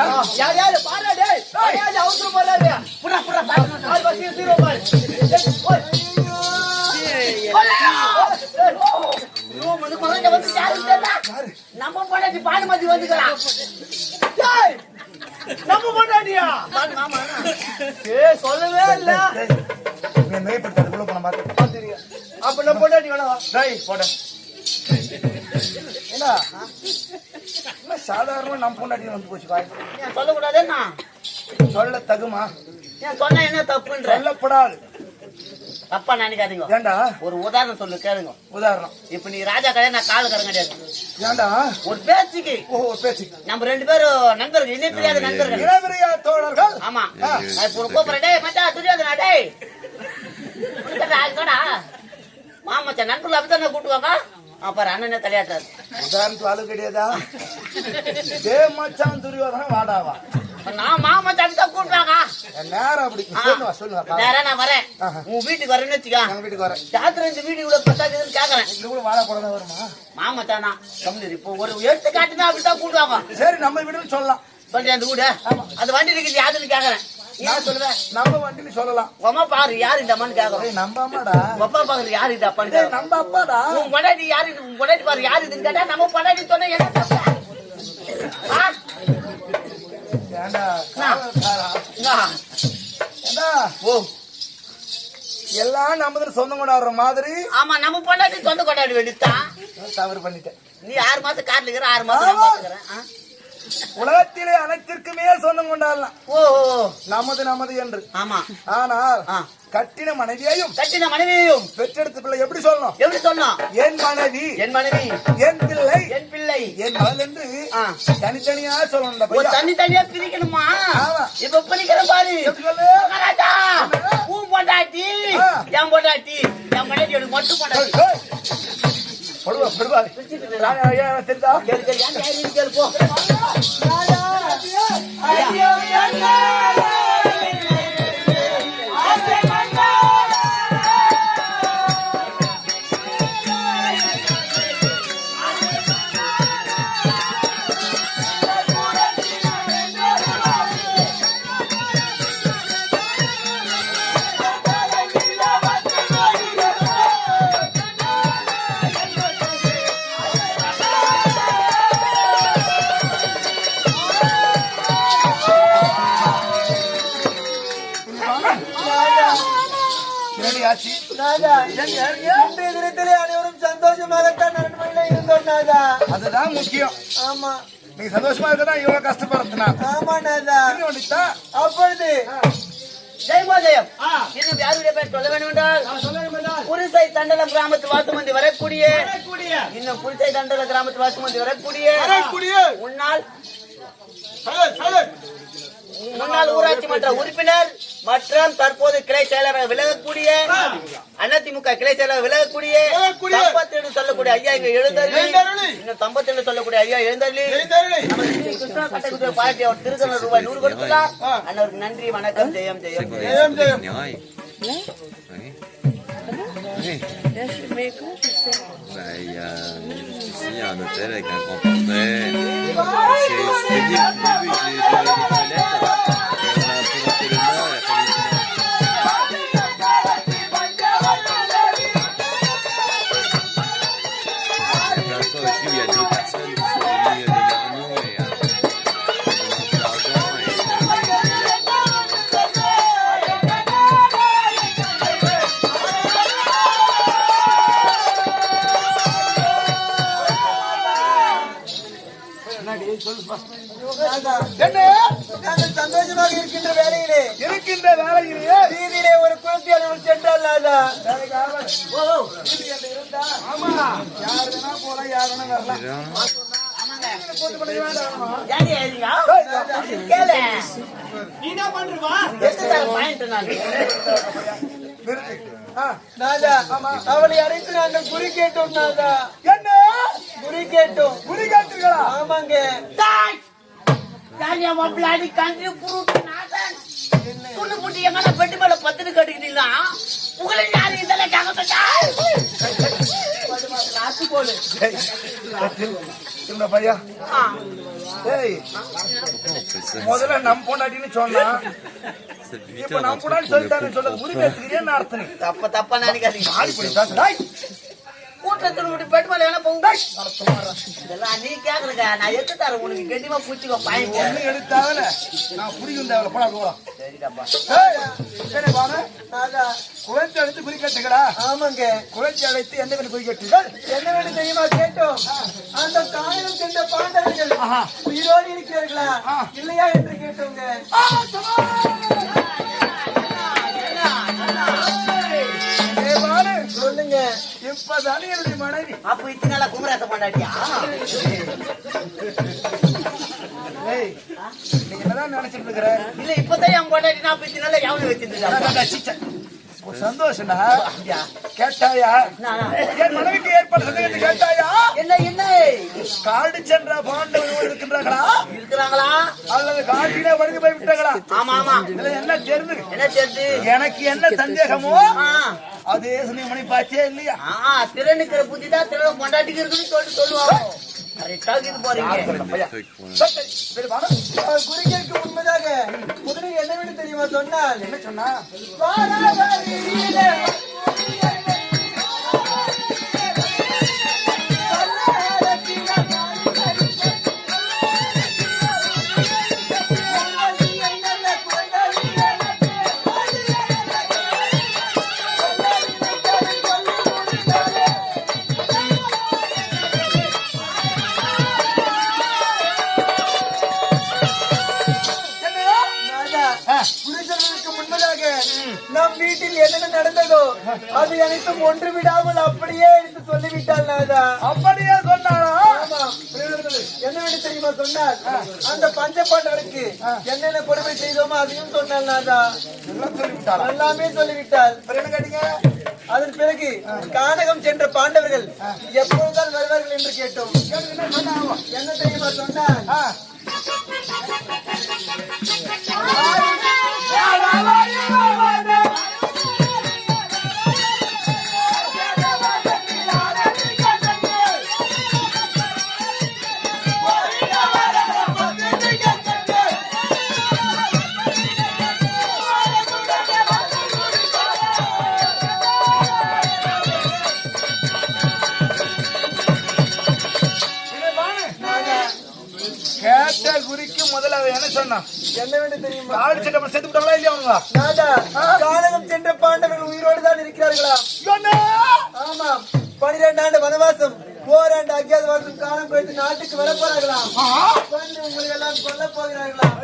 யார் யார் யாரு பாரு டேய் யார் அவசரம் போறாரு புறா புறா பாரு ஆள் பத்தி சீரோ பாரு நம்ம பொண்டாட்டி பானுமதி வந்துக்கிறான் நம்ம பொண்டாட்டியா ஏ சொல்லவே இல்ல அப்ப நம்ம பொண்டாட்டி டேய் போட. என்ன சாதாரணமா நம்ம பொண்டாட்டி வந்து போச்சு வாய். ஏன் சொல்லக்கூடாதுன்னா சொல்ல தகுமா ஏன் சொன்னா என்ன தப்புன்ற? சொல்லப்படாது. தப்பா நினைக்காதீங்க. ஏண்டா ஒரு உதாரணம் சொல்லு கேளுங்க. உதாரணம். இப்ப நீ ராஜா கிடையாது நான் காலுக்காரன் கிடையாது ஏண்டா ஒரு பேச்சுக்கு. ஓ பேச்சு நம்ம ரெண்டு பேரும் நண்பர்கள் இணை பிரியாத நண்பர்கள். இளவரையா தோழர்கள்? ஆமா. நான் இப்ப ஒரு கூப்பிடுறேன் டேய் மச்சான் துரியோதனா டேய். மாமச்சான் நண்பர்கள் அப்படித்தானே கூட்டுவாங்க அப்புறம் அண்ணனே தலையாட்டாரு உதாரணத்துக்கு ஆளு கிடையாதா? மச்சான் துரியோதன வாடாவா? நான் மாமச்சான் அப்படித்தான் கூட்டுவாங்க நேரம் அப்படி. சொல்லுவா நான் வரேன். உன் வீட்டுக்கு வரேன்னு வச்சுக்கா. எங்க வீட்டுக்கு வரேன். ராத்திரி இந்த வீடு இவ்வளவு பத்தாக்குதுன்னு கேக்குறேன். இது கூட வாழை போட வருமா? கம்மிரு இப்போ ஒரு எடுத்துக்காட்டுனா அப்படித்தான் கூட்டுவாங்க சரி நம்ம வீடுன்னு சொல்லலாம். சொல்றேன் அந்த வீடு. அது வண்டி இருக்குது யாருன்னு கேக்குறேன். நான் சொல்லுவேன் நம்ம வண்டின்னு சொல்லலாம். அம்மா பாரு யாரு இந்த அம்மான்னு கேக்குறோம். நம்ம அம்மாடா. அப்பா பாக்குறது யாரு இந்த அப்பான்னு நம்ம அப்பாடா. உன் யாரு இது? உன் பொண்டாட்டி பாரு யாரு இதுன்னு கேட்டா நம்ம பொண்டாட்டி சொன்னா என்ன தப்பு? ஓ. எல்லாம் நம்ம சொந்தம் கொண்டாடுற மாதிரி. ஆமா நம்ம பொண்டாட்டி சொந்த கொண்டாடி வேண்டியதுதான். தவறு பண்ணிட்டேன். நீ ஆறு மாசம் கார்ல இருக்கிற ஆறு மாசம்? உலகத்திலே அனைத்திற்குமே சொந்தம் கொண்டாடலாம் ஓ. நமது நமது என்று ஆமா ஆனால். கட்டின மனைவியையும் கட்டின மனைவியும் பெற்றெடுத்த பிள்ளை எப்படி சொல்லணும் எப்படி சொன்னோம் என் மனைவி என் மனைவி என் பிள்ளை என் பிள்ளை என் மகள் என்று. தனித்தனியா சொல்லணும் இந்த ஒரு பையன். தண்ணி தனியா பிரிக்கணுமா. இப்ப பிரிக்கிற பாரு உன் பொண்டாட்டி. என் பொண்டாட்டி என் பொண்டாட்டி எனக்கு மட்டும் பொண்டாட்டி. படுவா படுவா. ராஜா, ஐயா, தெரியுதா? கேளு, கேளு, ஏன் யாரு இது கேளு, போ. அதுதான் முக்கியம். ஆமா. நீங்க சந்தோஷமா இருக்கா இவ்வளவு கஷ்டப்படுறதுனா ஆமா அப்பொழுது ஜெயமா ஜெயம் இன்னும் யாருடைய பேர் சொல்ல வேண்டும் என்றால் புரிசை தண்டலம் கிராமத்து வாக்குமந்தி வரக்கூடிய இன்னும் புரிசை தண்டல கிராமத்து வாக்குமந்தி வரக்கூடிய முன்னாள் முன்னாள் ஊராட்சி மன்ற உறுப்பினர் மற்றும் தற்போது கிளை செயலராக விலகக்கூடிய அதிமுக கிளை செயலராக விலகக்கூடிய தம்பத்தேடு சொல்லக்கூடிய ஐயா இங்க எழுந்தருளி. இன்னும் தம்பத்தேடு சொல்லக்கூடிய ஐயா எழுந்தருளி. கிருஷ்ணா பாட்டி அவர் திருக்கண ரூபாய் நூறு கொடுத்துள்ளார். அண்ணவருக்கு நன்றி வணக்கம். ஜெயம் ஜெயம் ஜெயம். Oui. Bah, il y a ici, un hôtel avec un grand portrait. C'est கேளு. எதுக்கு சார் point நானு? நாதா அவளை அழைத்து நாங்கள் குறி கேட்டோம் நாதா என்ன குறி கேட்டோம் குறி காட்டுங்களா ஆமாங்க மாப்பிள்ளாடி கண்டி புருட்டு நாதன்? துண்ணு புட்டி எங்கன்னா பெட்டி மேல பத்துன்னு கட்டிக்கிட்டீங்களா? உங்களை யாரு இதெல்லாம் கேட்க மாட்டா? போடு இந்த பையன் டேய் முதல்ல நம் பொண்டாட்டின்னு சொன்னா இப்ப நம் பொண்டாட்டி சொல்லிட்டாரு சொல்றது உரிமை எடுத்துக்கிறேன்னு அர்த்தம். தப்ப தப்பா நினைக்காதீங்க. கூட்டத்தில் விட்டு பெட்டு மேல வேணா போங்க இதெல்லாம் நீ கேக்குறங்க நான் எடுத்து தரேன் உனக்கு. கெட்டிமா பூச்சிக்கோ எடுத்து தேவையில்ல. நான் புடிக்கும் தேவையில்ல. போடா, போடா. சரிடாப்பா. டேய், சரி, வாங்க. நாதா குழந்தை அழைத்து குறிக்கட்டுங்களா ஆமாங்க. குழந்தை அழைத்து எந்த கண்டு குறிக்கட்டுங்கள் என்ன வேணும் தெரியுமா கேட்டோம்? அந்த காரணம் சென்ற பாண்டவர்கள். உயிரோடு இருக்கிறார்களா. இல்லையா என்று கேட்டோங்க. இப்பதானே என்னுடைய மனைவி. அப்ப இத்தனை நாளா குமராச பண்ணாட்டியா நினைச்சிட்டு இருக்கிற? இல்ல இப்பதான் என் பொண்டாட்டி நான் இத்தனை நாளா சந்தோஷம்டா. கேட்டாயா? என் மனைவிக்கு ஏற்பட்ட சந்தேகத்தை கேட்டாயா? என்ன என்ன? காடு சென்ற பாண்டவர்கள் இருக்கின்றார்களா? இருக்கிறாங்களா? அல்லது காட்டிலே வழுந்து போய் விட்டார்களா ஆமா ஆமா. இதுல என்ன தெரிந்து? என்ன சேர்த்து எனக்கு என்ன சந்தேகமோ? அதே மணி பார்த்தே இல்லையா? ஆ திறனுக்கிற புத்தி தான் திறன் பொண்டாட்டிக்கு இருக்குன்னு சொல்லிட்டு சொல்லுவாங்க. குறிக்கைக்கு உண்மைதாக முதலில் என்ன தெரியுமா சொன்னால் என்ன சொன்னா? நம் வீட்டில் என்னென்ன நடந்ததோ அது அனைத்தும் ஒன்று விடாமல் அப்படியே எடுத்து சொல்லிவிட்டாள் நாதா. அப்படியே சொன்னானா ஆமா. என்ன வேணும் தெரியுமா சொன்னார்? அந்த பஞ்ச பாண்டவருக்கு என்னென்ன கொடுமை செய்தோமோ அதையும் சொன்னாள் நாதா. எல்லாம் சொல்லிவிட்டாளா. அதன் பிறகு கானகம் சென்ற பாண்டவர்கள் எப்பொழுதுதான் வருவார்கள் என்று கேட்டோம். என்ன தெரியுமா சொன்னார்? கேட்ட குறிக்கு முதல்ல அவன் என்ன சொன்னான் என்ன வேணும் தெரியுமா? காடு சட்டை செத்து விட்டாங்களா இல்லையா அவங்க நாதா கானகம் சென்ற பாண்டவர்கள் உயிரோடு தான் இருக்கிறார்களா? ஆமாம் பனிரெண்டு ஆண்டு வனவாசம் ஓராண்டு அஜ்ஞாதவாசம் காலம் கழித்து நாட்டுக்கு வர போறார்களாம் வந்து உங்களை எல்லாம் கொல்ல போகிறார்களாம்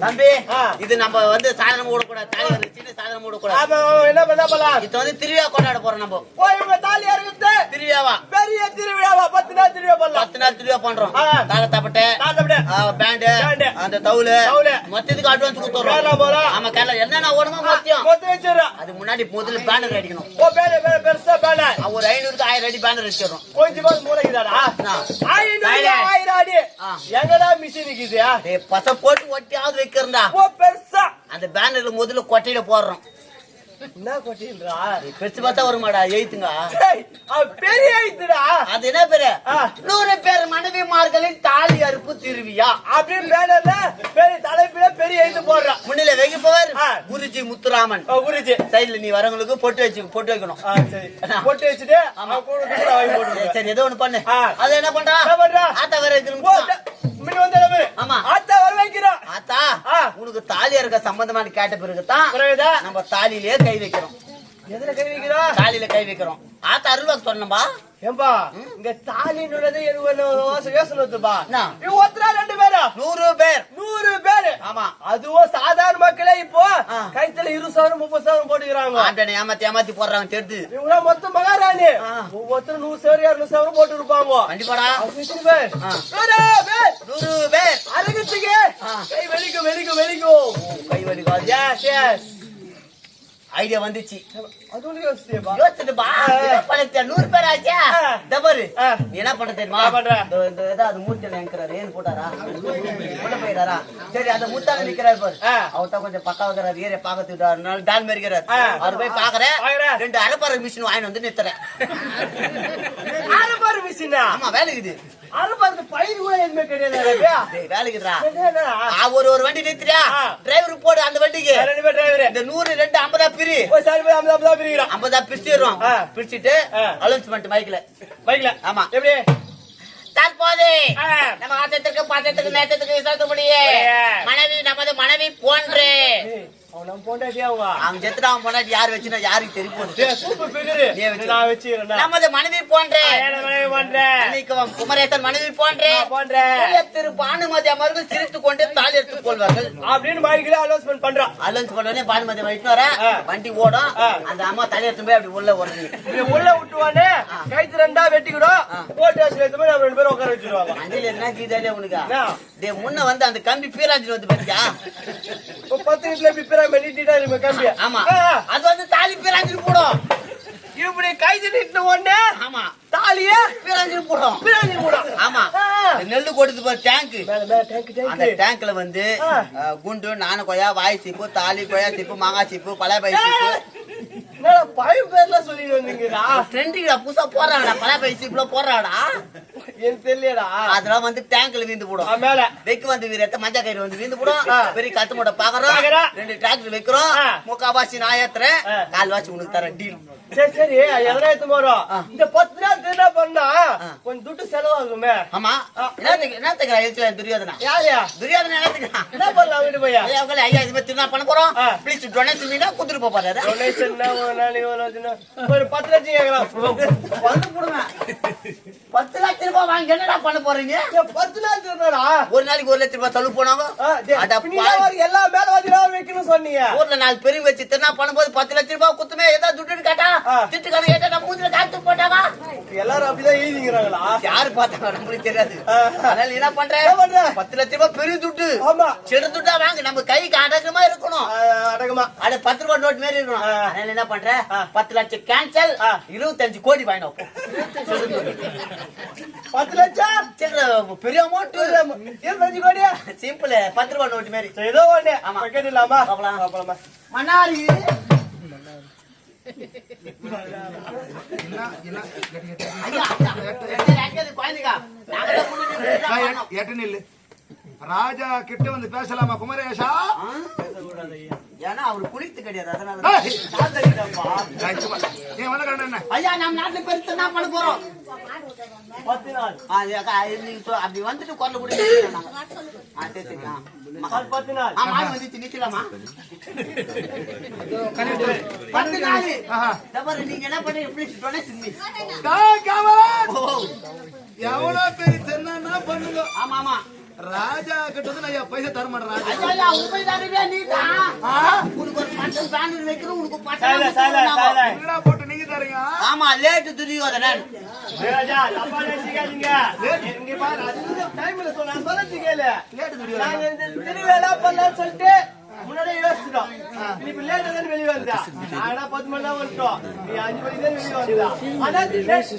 தம்பி இது நம்ம வந்து சாதனம் விடக்கூடாது தாலி வந்து சின்ன சாதனம் விடக்கூடாது என்ன பண்ண போலாம்? இது வந்து திருவிழா கொண்டாட போறோம் நம்ம. திருவிழாவா? பெரிய திருவிழாவா பத்து நாள் திருவிழா பண்ணலாம் பத்து நாள் திருவிழா பண்றோம். தாத்தப்பட பேண்டு. அந்த தவுலு. மொத்தத்துக்கு அட்வான்ஸ் கொடுத்துறோம். ஆமா கேரளா. என்னென்ன ஓடுமோ மொத்தம். மொத்தம் வச்சிடறோம். அது முன்னாடி முதல்ல பேனர் அடிக்கணும். ஓ பேரு பெருசா பேனர் ஒரு ஐநூறுக்கு ஆயிரம் அடி பேனர் வச்சிடறோம். கொஞ்சமா மூளைக்குதாடா? ஆயிரம். ஆயிரம் அடி. எங்கடா மிஷின் இருக்குது பச போட்டு ஒட்டியாவது வைக்கிறா ஓ பெருசா. அந்த பேனர்ல முதல்ல கொட்டையில போடுறோம். என்ன கொட்டின்றா? பெருசு பார்த்தா வருமாடா எழுத்துங்க. பெரிய ஐத்துடா அது என்ன பேரு. நூறு பேர் மனைவிமார்களின் தாலி அறுப்பு திருவியா அப்படியே பேனர்ல பெரிய தலைப்பில பெரிய ஐத்து போடுறான் முன்னில வைக்கப்பவர் ஆ. குருஜி முத்துராமன். புரியுது சைடுல நீ வரவங்களுக்கு பொட்டு வச்சு பொட்டு வைக்கணும். பொட்டு வச்சுட்டு அவன் கூட சரி ஏதோ ஒண்ணு பண்ணு. அது என்ன பண்றா? ஆத்தா வேற ஓ, இருக்கு முன்ன வந்து என்ன பாரு. ஆமா. ஆத்தா வர வைக்கிறான் ஆத்தா உனக்கு தாலி இருக்க சம்பந்தமான கேட்ட பிறகுதான் புரியுதா நம்ம தாலியிலே கை வைக்கிறோம். எதுல கை வைக்கிறான் தாலியில கை வைக்கிறோம். ஆத்தா அருள்வாக்கு சொன்னம்பா ஏம்பா இங்க தாலின்னுள்ளது எழுபது யோசனை வந்துப்பா ஒருத்தரா ரெண்டு பேரா? நூறு பேர். நூறு பேரு. ஆமா. அதுவும் சாதாரண மக்களே இப்போ. கைத்துல இருபது சவரம் முப்பது சவரம் போட்டுக்கிறாங்க. ஏமாத்தி ஏமாத்தி போடுறாங்க தெரிஞ்சு இவங்க மொத்தம் மகாராணி. ஒவ்வொருத்தரும் நூறு சவரம் இருநூறு சவரம் போட்டு இருப்பாங்க. கண்டிப்பாடா. பேர்? நூறு பேர். கை வெடிக்கும் வெடிக்கும் வெடிக்கும் கை yes. ஐடியா வந்துச்சு. நூறு பேர் ஆச்சா? தபரு என்ன பண்ண தெரியுமா? இந்த- ஏதாவது மூர்த்தியில நிக்கிறாரு ஏன் போட்டாரா? போயிடாரா சரி அந்த முத்தால நிக்கிறாரு பாரு. அவர் தான் கொஞ்சம் பக்கா வைக்கிறாரு. ஏரியா பாக்கத்துக்கு டான் இருக்கிறாரு. ஆ. அவர் போய் பாக்குறேன். ரெண்டு அரைப்பாறை மிஷின் வாங்கி வந்து நிறுத்துறேன். மிஷினா ஆமா வேலைக்குது. அரைப்பாரு பயிர் கூட எதுவுமே கிடையாது ஒரு ஒரு வண்டி நிறுத்துறியா ஆ. டிரைவர் போடு அந்த வண்டிக்கு. ரெண்டு பேர் டிரைவர் இந்த நூறு ரெண்டு ஐம்பதா பிரி. சாரி போய் அம்பதா அம்பதா பிரிக்கிறான் ஐம்பதா பிரிச்சிடுறோம். பிரிச்சுட்டு. அலௌன்ஸ்மெண்ட் மைக்ல பைக்ல ஆமா. எப்படி? தற்போது. நம்ம ஆசத்துக்கு பாசத்துக்கு நேசத்துக்கு விசாரிக்கக்கூடிய ஆ. மனைவி நமது மனைவி போன்று. நம்ம பொண்டாட்டியா அவங்க அவங்க செத்துட்டு அவன் பொண்டாட்டி யார் வச்சுனா யாருக்கு தெரிய போகுது டேய், சூப்பர் பிகரு நீ வச்சு. நான் வச்சுக்கிறேன் நமது மனைவி போன்று. என்ன மனைவி பண்றேன் அன்னைக்கு குமரேசன் மனைவி போன்று. நான் பண்றேன். உள்ள திரு பானுமதி அமர்கள் சிரித்துக் கொண்டு தாலி எடுத்துக் கொள்வார்கள். அப்படின்னு மைக்கில அலோன்ஸ்மெண்ட் பண்றான் அலன்ஸ் பண்ணோடனே பானுமதி வயிற்று வர. வண்டி ஓடும். அந்த அம்மா தலையெடுத்து போய் அப்படி உள்ள இப்படி உள்ள விட்டுவானே கைத்து ரெண்டா வெட்டிக்கிடும். போட்டு வச்சு எடுத்து போய் ரெண்டு பேரும் உட்கார வச்சிருவாங்க. அஞ்சலி என்ன கீதாலே உனக்கு? டேய் முன்ன வந்து அந்த கம்பி பீராஞ்சி வந்து பாத்தியா? பத்து வீட்டுல இப்படி பிறகு நீட்டிட்டா இருக்கு கம்பியா ஆமா. அது வந்து தாலி பீராஞ்சி போடும். இப்படி கைத்து நீட்டின உடனே ஆமா. தாலிய பீராஞ்சி போடும். பிராணி போடும். ஆமா. நெல்லு கொடுத்து பாரு டேங்க் அந்த டேங்க் டேங்க்ல வந்து குண்டு நான கொய்யா வாய் சீப்பு தாலி கொய்யா சீப்பு மாங்காய் சீப்பு பலாபாய் சீப்பு. என்னடா பையன் பேர்லாம் சொல்லிட்டு வந்தீங்கடா? ட்ரெண்டிங்ல புதுசா போடுறாங்கடா பலாபாய் சீப்புல போடுறாங்கடா. எனக்கு தெரியலடா. அதெல்லாம் வந்து டேங்க்ல வீந்து போடும் மேல. வெக்கு வந்து வீரத்த மஞ்சள் கயிறு வந்து வீந்து போடும். பெரிய கத்து மூட்டை பாக்குறோம். ரெண்டு டிராக்டர் வைக்கிறோம். முக்காவாசி நான் ஏத்துறேன். கால்வாசி உனக்கு தரேன். டீல் சரி சரி. எதனா எடுத்து போறோம் ஆ. இந்த பத்து நாள் திருநா பண்ணா. கொஞ்சம் துட்டு செலவாகுமே. ஆமா. என்னத்துக்கு என்னத்துக்கு எழுத்துல துரியோதனா? யாரையா துரியோதனா என்ன பண்ணலாம் வீட்டு போயா ஐயா இது மாதிரி பண்ண போறோம். ப்ளீஸ் டொனேஷன் மீனா குடுத்துட்டு போக போறாரு டொனேஷன் ஒரு நாளைக்கு பத்து லட்சம் கேட்கலாம். வந்து பத்து லட்சம் ரூபாய் வாங்கி என்னடா பண்ண போறீங்க? பத்து நாள் திருநாடா ஒரு நாளைக்கு ஒரு லட்சம் ரூபாய் செலவு போனாங்க. எல்லா மேலவாதிரா வைக்கணும் சொன்னீங்க. ஊர்ல நாலு பெரிய வச்சு திருநா பண்ணும்போது பத்து லட்சம் ரூபாய் குத்துமே ஏதாவது துட்டுன்னு கேட்டா. திட்டு கணக்கு கேட்டா நம்ம மூஞ்சில காத்து போட்டாங்க. எல்லாரும் அப்படிதான் எழுதிங்கிறாங்களா யாரு பார்த்தாங்க நம்மளுக்கு தெரியாது. அதனால என்ன பண்ற? என்ன பண்ற? பத்து லட்சம் ரூபாய் பெரிய துட்டு. ஆமா. சிறு துட்டா வாங்க. நம்ம கைக்கு அடக்கமா இருக்கணும். அடக்கமா. அட பத்து ரூபாய் நோட் மாதிரி இருக்கணும். அதனால என்ன பண்ற? ஆ. பத்து லட்சம் கேன்சல். இருபத்தஞ்சு கோடி வாங்கினோம் பத்து லட்சம் பெரிய அமௌண்ட் இருபத்தஞ்சு கோடியா சிம்பிள் பத்து ரூபாய் நோட்டு மாதிரி சரி, ஏதோ ஒண்ணு ஆமா. இல்லாமா பாப்பலாம். பாப்பலாமா மணாலி சரி. எட்டு நில்லு ராஜா கிட்ட வந்து பேசலாமா குமரேஷா? ஏன்னா அவரு குளித்து கிடையாது அதனால ஐயா நம்ம நாட்டுல பெருத்து என்ன பண்ண போறோம்? பத்து நாள். அப்படி வந்துட்டு குரல் கூட ஆ சரி சரி ஆ. நாள் பத்து நாள். ஆ, மாடு வந்துச்சு நிக்கலாமா? பத்து நாள். நீங்க என்ன பண்ணி எப்படி டொனேஷன் மீ. டேய், காமராஜ்! ஓ, எவ்வளோ பெரிய தென்னா பண்ணுங்க. ஆமா ஆமா. ராஜா கிட்ட வந்து நான் என் பைசா தர மாட்டேன் ஐயா, ஐயா? உனக்கு ஒரு பேனர் வைக்கிறோம், உனக்கு. சைலண்ட். என்னடா போட்டு நீங்க தரீங்க ஆமா லேட்டு துரியோதனன் ராஜா, தப்பா நினைச்சுக்காதீங்க. இங்க பாரு, அது டைம்ல சொல்ல, நான் சொல்றது கேளு. நாங்க இந்த திருவிழா பண்ணலாம்னு சொல்லிட்டு முன்னாடியே யோசிச்சிட்டோம். நீ இப்ப ஆ தானே வெளிய வந்த. நாங்கனா பத்து மணி தான் வந்துட்டோம். நீ அஞ்சு மணிக்கு தான் வெளிய வந்த. ஆனா. அது லேட்டு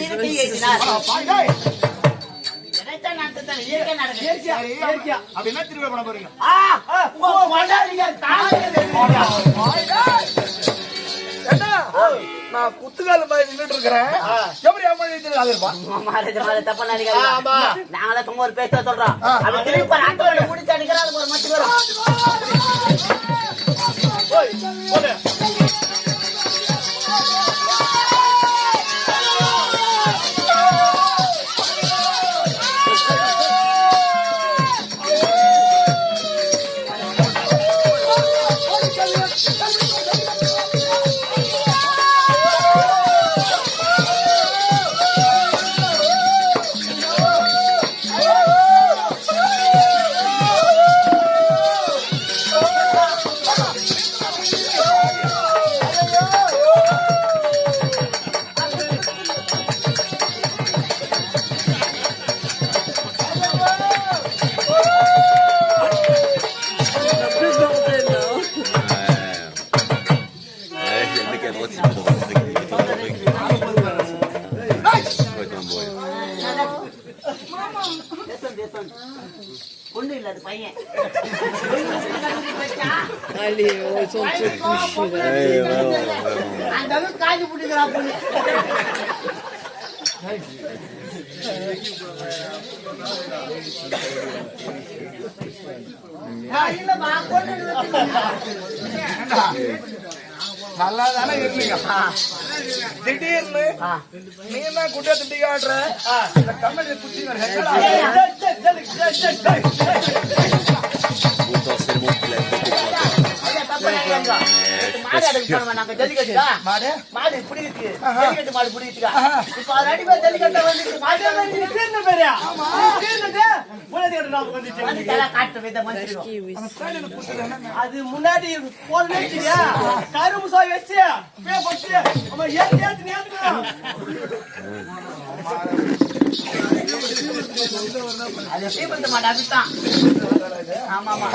நீரு திருவிழா பண்ண போறீங்க என்ன நான் குத்துக்கால மாதிரி நின்னுட்டு இருக்கிறேன் எப்படி இருப்பான் தப்பா நினைக்காதீங்க. சும்மா ஒரு பேச்சா சொல்றோம். அது திருப்பி ஆட்டோல முடிச்சு பாரு, மத்தி வரும். அந்த அளவுக்கு காஞ்சி பிடிக்கிறா பொண்ணு நல்லா தானே இருந்தீங்க. திடீர்னு நீ என்ன குட்டியா திட்டி காட்டுற? இந்த குத்தி Potentiellement மாடு அடக்கு போனோமா, நாங்க ஜல்லிக்கட்டுக்கா? மாடு? மாடு ஜல்லிக்கட்டு மாடு பிடிக்குதுக்கா இப்ப அது அடி பேர்? ஜல்லிக்கட்டு மாடு காட்டு oui. அது முன்னாடி போன் வச்சியா கரும்பு சாய் வச்சு பே பட்டு ஏத்து ஏத்து ஏத்து. மாமா சீமந்த மாமா மாமா ஆமா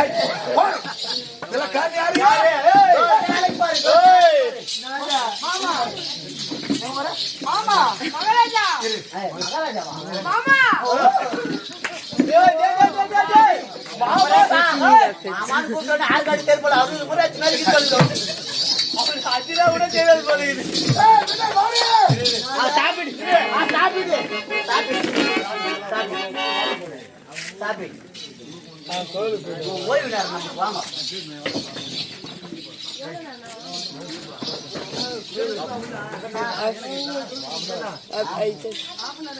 ஆமா காட்டு யாரு அறுபது முறை ஆச்சு மேலே கீழே தள்ளிடும். ஆ, சாப்பிடு. ஆ, சாப்பிடு. சாப்பிடு. சாப்பிடு. சாப்பிடு. ஓய்வு நேரம் நமக்கு வாங்க Ah, ah, ah,